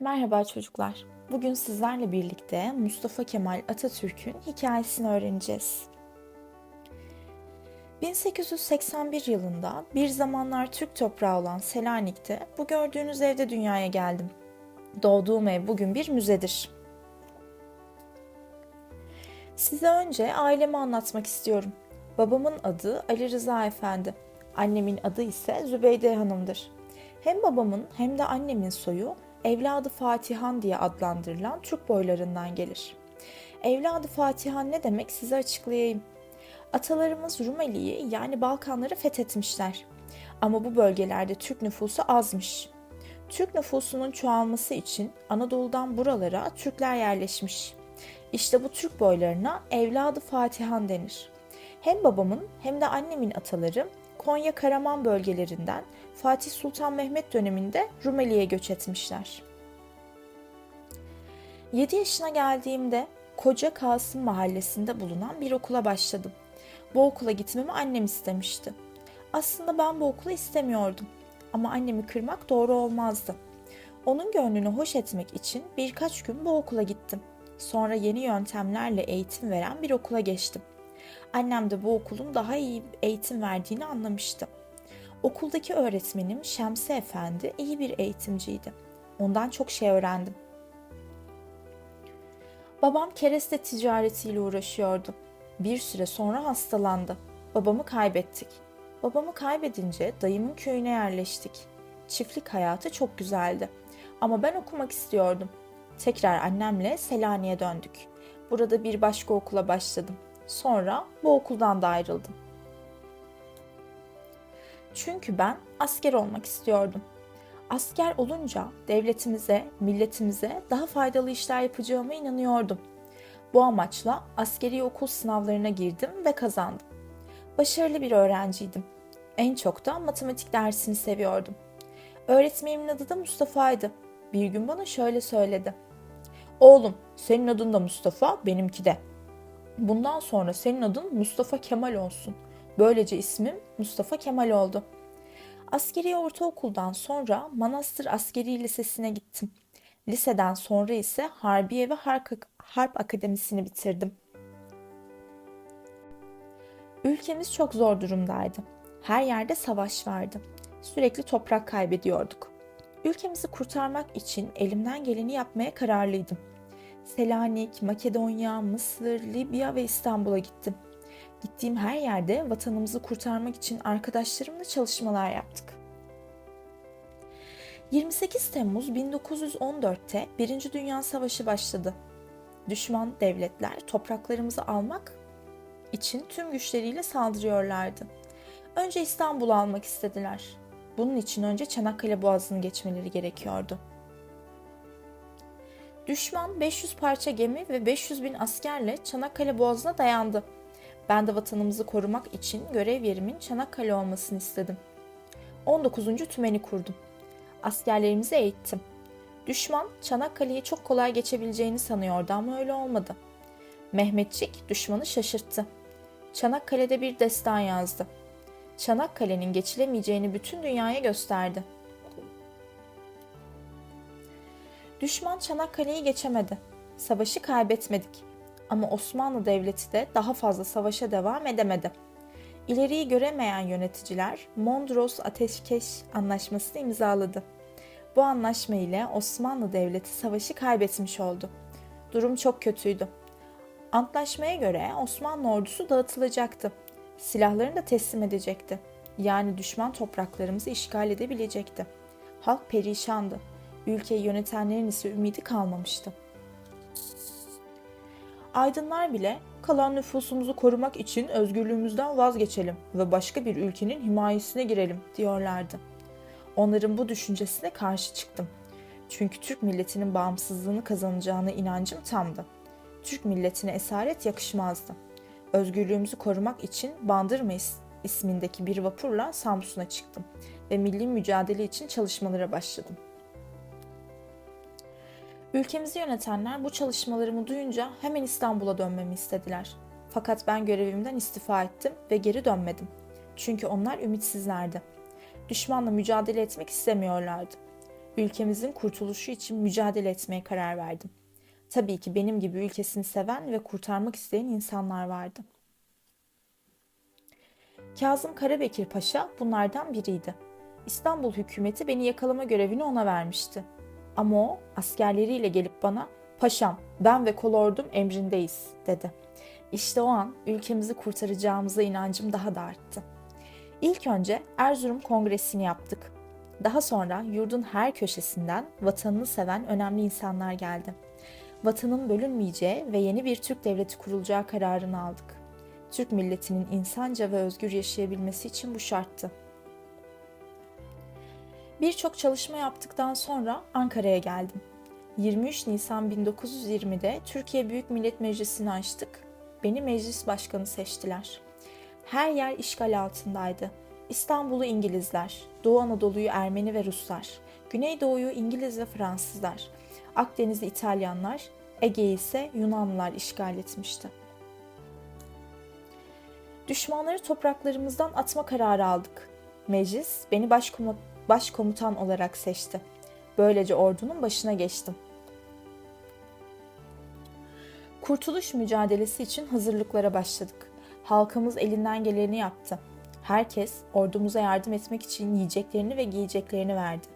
Merhaba çocuklar. Bugün sizlerle birlikte Mustafa Kemal Atatürk'ün hikayesini öğreneceğiz. 1881 yılında bir zamanlar Türk toprağı olan Selanik'te bu gördüğünüz evde dünyaya geldim. Doğduğum ev bugün bir müzedir. Size önce ailemi anlatmak istiyorum. Babamın adı Ali Rıza Efendi. Annemin adı ise Zübeyde Hanım'dır. Hem babamın hem de annemin soyu evladı Fatihan diye adlandırılan Türk boylarından gelir. Evladı Fatihan ne demek size açıklayayım. Atalarımız Rumeli'yi yani Balkanları fethetmişler. Ama bu bölgelerde Türk nüfusu azmış. Türk nüfusunun çoğalması için Anadolu'dan buralara Türkler yerleşmiş. İşte bu Türk boylarına evladı Fatihan denir. Hem babamın hem de annemin ataları Konya Karaman bölgelerinden Fatih Sultan Mehmet döneminde Rumeli'ye göç etmişler. 7 yaşına geldiğimde Koca Kasım mahallesinde bulunan bir okula başladım. Bu okula gitmemi annem istemişti. Aslında ben bu okulu istemiyordum ama annemi kırmak doğru olmazdı. Onun gönlünü hoş etmek için birkaç gün bu okula gittim. Sonra yeni yöntemlerle eğitim veren bir okula geçtim. Annem de bu okulun daha iyi eğitim verdiğini anlamıştı. Okuldaki öğretmenim Şemsi Efendi iyi bir eğitimciydi. Ondan çok şey öğrendim. Babam kereste ticaretiyle uğraşıyordu. Bir süre sonra hastalandı. Babamı kaybettik. Babamı kaybedince dayımın köyüne yerleştik. Çiftlik hayatı çok güzeldi. Ama ben okumak istiyordum. Tekrar annemle Selanik'e döndük. Burada bir başka okula başladım. Sonra bu okuldan da ayrıldım. Çünkü ben asker olmak istiyordum. Asker olunca devletimize, milletimize daha faydalı işler yapacağıma inanıyordum. Bu amaçla askeri okul sınavlarına girdim ve kazandım. Başarılı bir öğrenciydim. En çok da matematik dersini seviyordum. Öğretmenimin adı da Mustafa'ydı. Bir gün bana şöyle söyledi. Oğlum, senin adın da Mustafa, benimki de. Bundan sonra senin adın Mustafa Kemal olsun. Böylece ismim Mustafa Kemal oldu. Askeri ortaokuldan sonra Manastır Askeri Lisesi'ne gittim. Liseden sonra ise Harbiye ve Harp, Akademisi'ni bitirdim. Ülkemiz çok zor durumdaydı. Her yerde savaş vardı. Sürekli toprak kaybediyorduk. Ülkemizi kurtarmak için elimden geleni yapmaya kararlıydım. Selanik, Makedonya, Mısır, Libya ve İstanbul'a gittim. Gittiğim her yerde vatanımızı kurtarmak için arkadaşlarımla çalışmalar yaptık. 28 Temmuz 1914'te Birinci Dünya Savaşı başladı. Düşman devletler topraklarımızı almak için tüm güçleriyle saldırıyorlardı. Önce İstanbul'u almak istediler. Bunun için önce Çanakkale Boğazı'nı geçmeleri gerekiyordu. Düşman 500 parça gemi ve 500 bin askerle Çanakkale Boğazı'na dayandı. Ben de vatanımızı korumak için görev yerimin Çanakkale olmasını istedim. 19. tümeni kurdum. Askerlerimizi eğittim. Düşman Çanakkale'yi çok kolay geçebileceğini sanıyordu ama öyle olmadı. Mehmetçik düşmanı şaşırttı. Çanakkale'de bir destan yazdı. Çanakkale'nin geçilemeyeceğini bütün dünyaya gösterdi. Düşman Çanakkale'yi geçemedi. Savaşı kaybetmedik. Ama Osmanlı Devleti de daha fazla savaşa devam edemedi. İleriyi göremeyen yöneticiler Mondros Ateşkes Anlaşması'nı imzaladı. Bu anlaşma ile Osmanlı Devleti savaşı kaybetmiş oldu. Durum çok kötüydü. Antlaşmaya göre Osmanlı ordusu dağıtılacaktı. Silahlarını da teslim edecekti. Yani düşman topraklarımızı işgal edebilecekti. Halk perişandı. Ülkeyi yönetenlerin ise ümidi kalmamıştı. Aydınlar bile kalan nüfusumuzu korumak için özgürlüğümüzden vazgeçelim ve başka bir ülkenin himayesine girelim diyorlardı. Onların bu düşüncesine karşı çıktım. Çünkü Türk milletinin bağımsızlığını kazanacağına inancım tamdı. Türk milletine esaret yakışmazdı. Özgürlüğümüzü korumak için Bandırma ismindeki bir vapurla Samsun'a çıktım ve milli mücadele için çalışmalara başladım. Ülkemizi yönetenler bu çalışmalarımı duyunca hemen İstanbul'a dönmemi istediler. Fakat ben görevimden istifa ettim ve geri dönmedim. Çünkü onlar ümitsizlerdi. Düşmanla mücadele etmek istemiyorlardı. ülkemizin kurtuluşu için mücadele etmeye karar verdim. Tabii ki benim gibi ülkesini seven ve kurtarmak isteyen insanlar vardı. Kazım Karabekir Paşa bunlardan biriydi. İstanbul hükümeti beni yakalama görevini ona vermişti. Ama o askerleriyle gelip bana "Paşam, ben ve kolordum emrindeyiz." dedi. İşte o an ülkemizi kurtaracağımıza inancım daha da arttı. İlk önce Erzurum Kongresi'ni yaptık. Daha sonra yurdun her köşesinden vatanını seven önemli insanlar geldi. Vatanın bölünmeyeceği ve yeni bir Türk devleti kurulacağı kararını aldık. Türk milletinin insanca ve özgür yaşayabilmesi için bu şarttı. Birçok çalışma yaptıktan sonra Ankara'ya geldim. 23 Nisan 1920'de Türkiye Büyük Millet Meclisi'ni açtık. Beni meclis başkanı seçtiler. Her yer işgal altındaydı. İstanbul'u İngilizler, Doğu Anadolu'yu Ermeni ve Ruslar, Güneydoğu'yu İngiliz ve Fransızlar, Akdeniz'i İtalyanlar, Ege'yi ise Yunanlılar işgal etmişti. Düşmanları topraklarımızdan atma kararı aldık. Meclis beni başkomutan, başkomutan olarak seçti. Böylece ordunun başına geçtim. Kurtuluş mücadelesi için hazırlıklara başladık. Halkımız elinden geleni yaptı. Herkes ordumuza yardım etmek için yiyeceklerini ve giyeceklerini verdi.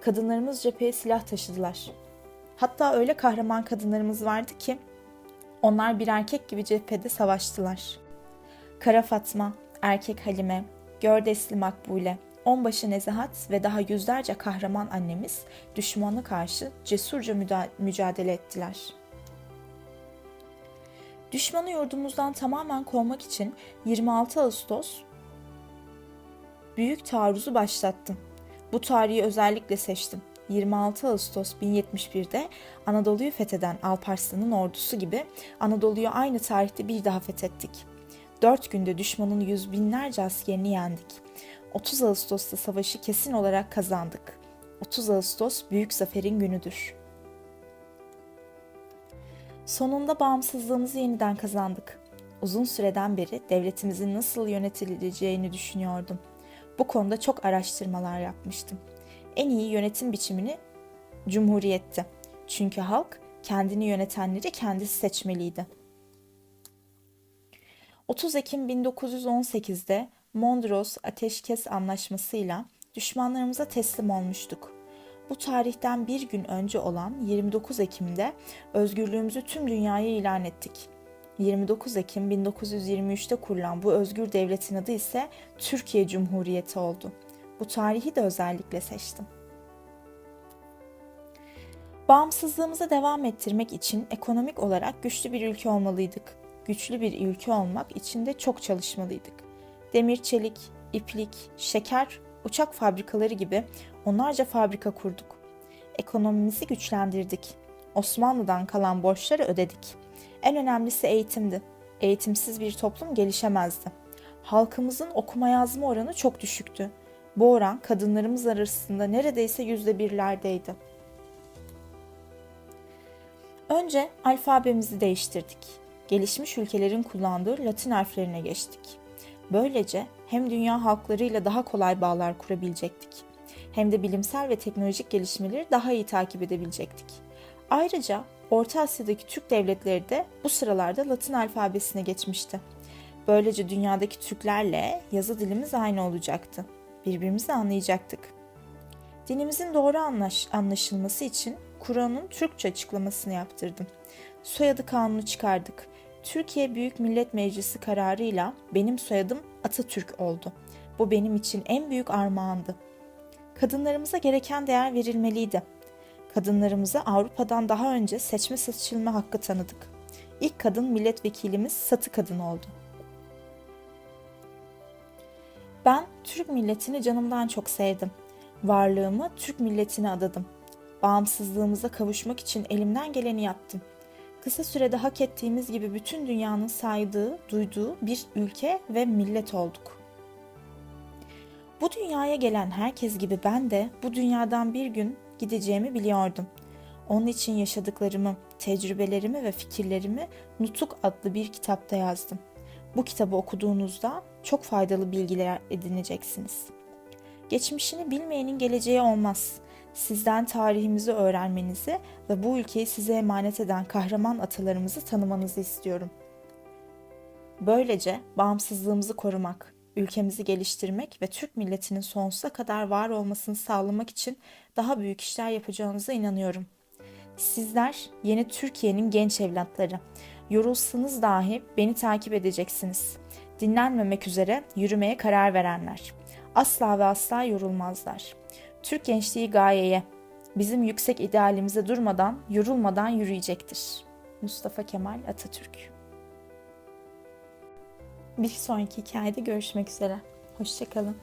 Kadınlarımız cepheye silah taşıdılar. Hatta öyle kahraman kadınlarımız vardı ki onlar bir erkek gibi cephede savaştılar. Kara Fatma, Erkek Halime, Gördesli Makbule, Onbaşı Nezahat ve daha yüzlerce kahraman annemiz düşmana karşı cesurca mücadele ettiler.'' Düşmanı yurdumuzdan tamamen kovmak için 26 Ağustos büyük taarruzu başlattım. Bu tarihi özellikle seçtim. 26 Ağustos 1071'de Anadolu'yu fetheden Alparslan'ın ordusu gibi Anadolu'yu aynı tarihte bir daha fethettik. Dört günde düşmanın yüz binlerce askerini yendik. 30 Ağustos'ta savaşı kesin olarak kazandık. 30 Ağustos büyük zaferin günüdür. Sonunda bağımsızlığımızı yeniden kazandık. Uzun süreden beri devletimizin nasıl yönetileceğini düşünüyordum. Bu konuda çok araştırmalar yapmıştım. En iyi yönetim biçimini cumhuriyetti. Çünkü halk kendini yönetenleri kendisi seçmeliydi. 30 Ekim 1918'de Mondros Ateşkes Anlaşması'yla düşmanlarımıza teslim olmuştuk. Bu tarihten bir gün önce olan 29 Ekim'de özgürlüğümüzü tüm dünyaya ilan ettik. 29 Ekim 1923'te kurulan bu özgür devletin adı ise Türkiye Cumhuriyeti oldu. Bu tarihi de özellikle seçtim. Bağımsızlığımızı devam ettirmek için ekonomik olarak güçlü bir ülke olmalıydık. Güçlü bir ülke olmak için de çok çalışmalıydık. Demir, çelik, iplik, şeker, uçak fabrikaları gibi onlarca fabrika kurduk. Ekonomimizi güçlendirdik. Osmanlı'dan kalan borçları ödedik. En önemlisi eğitimdi. Eğitimsiz bir toplum gelişemezdi. Halkımızın okuma yazma oranı çok düşüktü. Bu oran kadınlarımız arasında neredeyse yüzde birlerdeydi. Önce alfabemizi değiştirdik. Gelişmiş ülkelerin kullandığı Latin harflerine geçtik. Böylece hem dünya halklarıyla daha kolay bağlar kurabilecektik hem de bilimsel ve teknolojik gelişmeleri daha iyi takip edebilecektik. Ayrıca Orta Asya'daki Türk devletleri de bu sıralarda Latin alfabesine geçmişti. Böylece dünyadaki Türklerle yazı dilimiz aynı olacaktı. Birbirimizi anlayacaktık. Dinimizin doğru anlaş anlaşılması için Kur'an'ın Türkçe açıklamasını yaptırdım. Soyadı kanunu çıkardık. Türkiye Büyük Millet Meclisi kararıyla benim soyadım Atatürk oldu. Bu benim için en büyük armağandı. Kadınlarımıza gereken değer verilmeliydi. Kadınlarımıza Avrupa'dan daha önce seçme seçilme hakkı tanıdık. İlk kadın milletvekilimiz Satı Kadın oldu. Ben Türk milletini canımdan çok sevdim. Varlığımı Türk milletine adadım. Bağımsızlığımıza kavuşmak için elimden geleni yaptım. Kısa sürede hak ettiğimiz gibi bütün dünyanın saydığı, duyduğu bir ülke ve millet olduk. Bu dünyaya gelen herkes gibi ben de bu dünyadan bir gün gideceğimi biliyordum. Onun için yaşadıklarımı, tecrübelerimi ve fikirlerimi Nutuk adlı bir kitapta yazdım. Bu kitabı okuduğunuzda çok faydalı bilgiler edineceksiniz. Geçmişini bilmeyenin geleceği olmaz. Sizden tarihimizi öğrenmenizi ve bu ülkeyi size emanet eden kahraman atalarımızı tanımanızı istiyorum. Böylece bağımsızlığımızı korumak, ülkemizi geliştirmek ve Türk milletinin sonsuza kadar var olmasını sağlamak için daha büyük işler yapacağınıza inanıyorum. Sizler yeni Türkiye'nin genç evlatları. Yorulsanız dahi beni takip edeceksiniz. Dinlenmemek üzere yürümeye karar verenler. Asla ve asla yorulmazlar. Türk gençliği gayeye, bizim yüksek idealimize durmadan, yorulmadan yürüyecektir. Mustafa Kemal Atatürk Bir sonraki hikayede görüşmek üzere. Hoşçakalın.